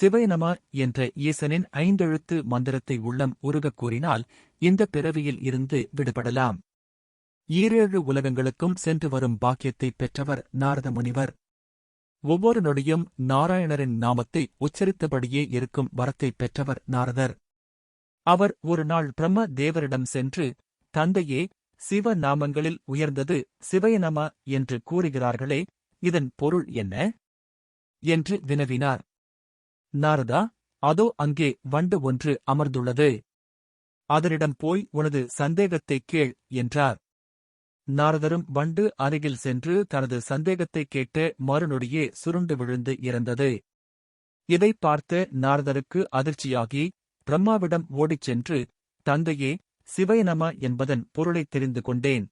சிவயநம என்ற ஈசனின் ஐந்தெழுத்து மந்திரத்தை உள்ளம் உருகக் கூறினால் இந்த பிறவியில் இருந்து விடுபடலாம். ஈரேழு உலகங்களுக்கும் சென்று வரும் பாக்கியத்தைப் பெற்றவர் நாரத முனிவர் ஒவ்வொரு நொடியும் நாராயணரின் நாமத்தை உச்சரித்தபடியே இருக்கும் வரத்தைப் பெற்றவர் நாரதர். அவர் ஒரு நாள் பிரம்ம தேவரிடம் சென்று தந்தையே சிவ நாமங்களில் உயர்ந்தது சிவயநம என்று கூறுகிறார்களே இதன் பொருள் என்ன? என்று வினவினார். நாரதா அதோ அங்கே வண்டு ஒன்று அமர்ந்துள்ளது. அதனிடம் போய் உனது சந்தேகத்தைக் கேள் என்றார். நாரதரும் வண்டு அருகில் சென்று தனது சந்தேகத்தைக் கேட்டு மறுநொடியே சுருண்டு விழுந்து இறந்தது. இதைப் பார்த்த நாரதருக்கு அதிர்ச்சியாகி பிரம்மாவிடம் ஓடிச் சென்று தந்தையே சிவயநம என்பதன் பொருளைத் தெரிந்து கொண்டேன்.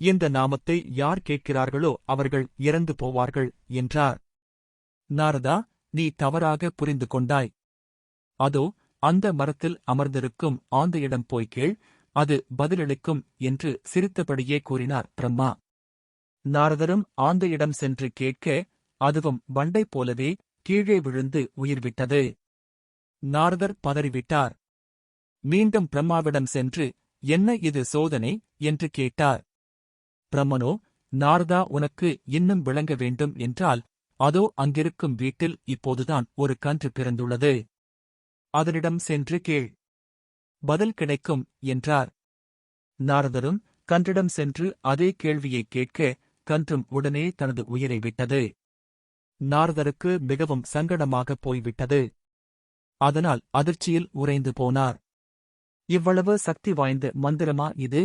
இந்த நாமத்தை யார் கேட்கிறார்களோ அவர்கள் இறந்து போவார்கள் என்றார். நாரதா நீ தவறாக புரிந்து கொண்டாய். அதோ அந்த மரத்தில் அமர்ந்திருக்கும் ஆந்தையிடம் போய் கேள் அது பதிலளிக்கும் என்று சிரித்தபடியே கூறினார் பிரம்மா. நாரதரும் ஆந்தையிடம் சென்று கேட்க அதுவும் வண்டை போலவே கீழே விழுந்து உயிர்விட்டது. நாரதர் பதறிவிட்டார். மீண்டும் பிரம்மாவிடம் சென்று என்ன இது சோதனை? என்று கேட்டார். பிரம்மனோ நாரதா உனக்கு இன்னும் விளங்க வேண்டும் என்றால் அதோ அங்கிருக்கும் வீட்டில் இப்போதுதான் ஒரு கன்று பிறந்துள்ளது. அதனிடம் சென்று கேள். பதில் கிடைக்கும் என்றார். நாரதரும் கன்றிடம் சென்று அதே கேள்வியைக் கேட்க கன்றும் உடனே தனது உயிரை விட்டது. நாரதருக்கு மிகவும் சங்கடமாகப் போய்விட்டது. அதனால் அதிர்ச்சியில் உறைந்து போனார். இவ்வளவு சக்தி வாய்ந்த மந்திரமா இது?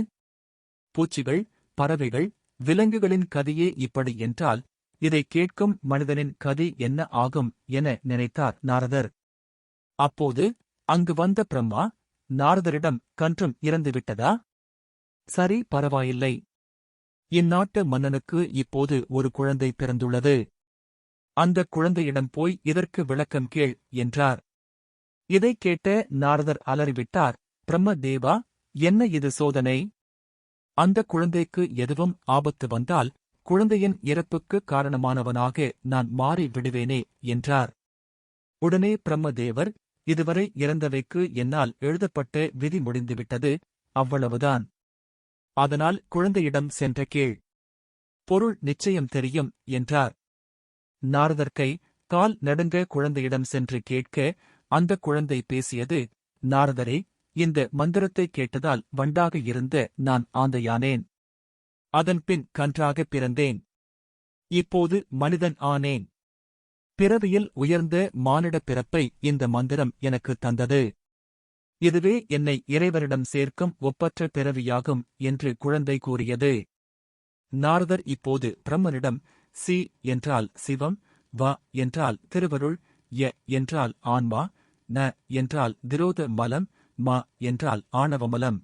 பூச்சிகள் பறவைகள் விலங்குகளின் கதையே இப்படி என்றால் இதை கேட்கும் மனிதனின் கதி என்ன ஆகும் என நினைத்தார் நாரதர். அப்போது அங்கு வந்த பிரம்மா நாரதரிடம் கன்றும் இறந்துவிட்டதா? சரி பரவாயில்லை. இந்நாட்டு மன்னனுக்கு இப்போது ஒரு குழந்தை பிறந்துள்ளது. அந்த குழந்தையிடம் போய் இதற்கு விளக்கம் கேள் என்றார். இதைக் கேட்ட நாரதர் அலறிவிட்டார். பிரம்ம தேவா என்ன இது சோதனை? அந்த குழந்தைக்கு எதுவும் ஆபத்து வந்தால் குழந்தையின் இறப்புக்கு காரணமானவனாக நான் மாறி விடுவேனே என்றார். உடனே பிரம்மதேவர் இதுவரை இறந்தவைக்கு என்னால் எழுதப்பட்ட விதி முடிந்துவிட்டது அவ்வளவுதான். அதனால் குழந்தையிடம் சென்ற கேள். பொருள் நிச்சயம் தெரியும் என்றார். நாரதர்க்கை கால் நடுங்க குழந்தையிடம் சென்று கேட்க அந்த குழந்தை பேசியது நாரதரே இந்த மந்திரத்தை கேட்டதால் வண்டாக இருந்த நான் ஆந்தையானேன். அதன்பின் கன்றாகப் பிறந்தேன். இப்போது மனிதன் ஆனேன். பிறவியில் உயர்ந்த மானிடப் பிறப்பை இந்த மந்திரம் எனக்கு தந்தது. இதுவே என்னை இறைவரிடம் சேர்க்கும் ஒப்பற்ற பிறவியாகும் என்று குழந்தை கூறியது. நாரதர் இப்போது பிரம்மனிடம் சி என்றால் சிவம் வ என்றால் திருவருள் ய என்றால் ஆன்மா ந என்றால் திரோத மலம் ம என்றால் ஆணவமலம்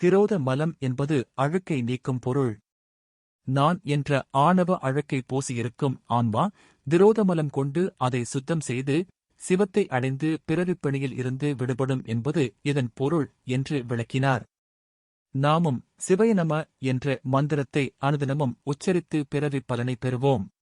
திரோத மலம் என்பது அழுக்கை நீக்கும் பொருள். நான் என்ற ஆணவ அழுக்கை போசியிருக்கும் ஆன்மா திரோதமலம் கொண்டு அதை சுத்தம் செய்து சிவத்தை அடைந்து பிறவிப்பணியில் இருந்து விடுபடும் என்பது இதன் பொருள் என்று விளக்கினார். நாமும் சிவயநம என்ற மந்திரத்தை அனுதினமும் உச்சரித்து பிறவிப் பலனை பெறுவோம்.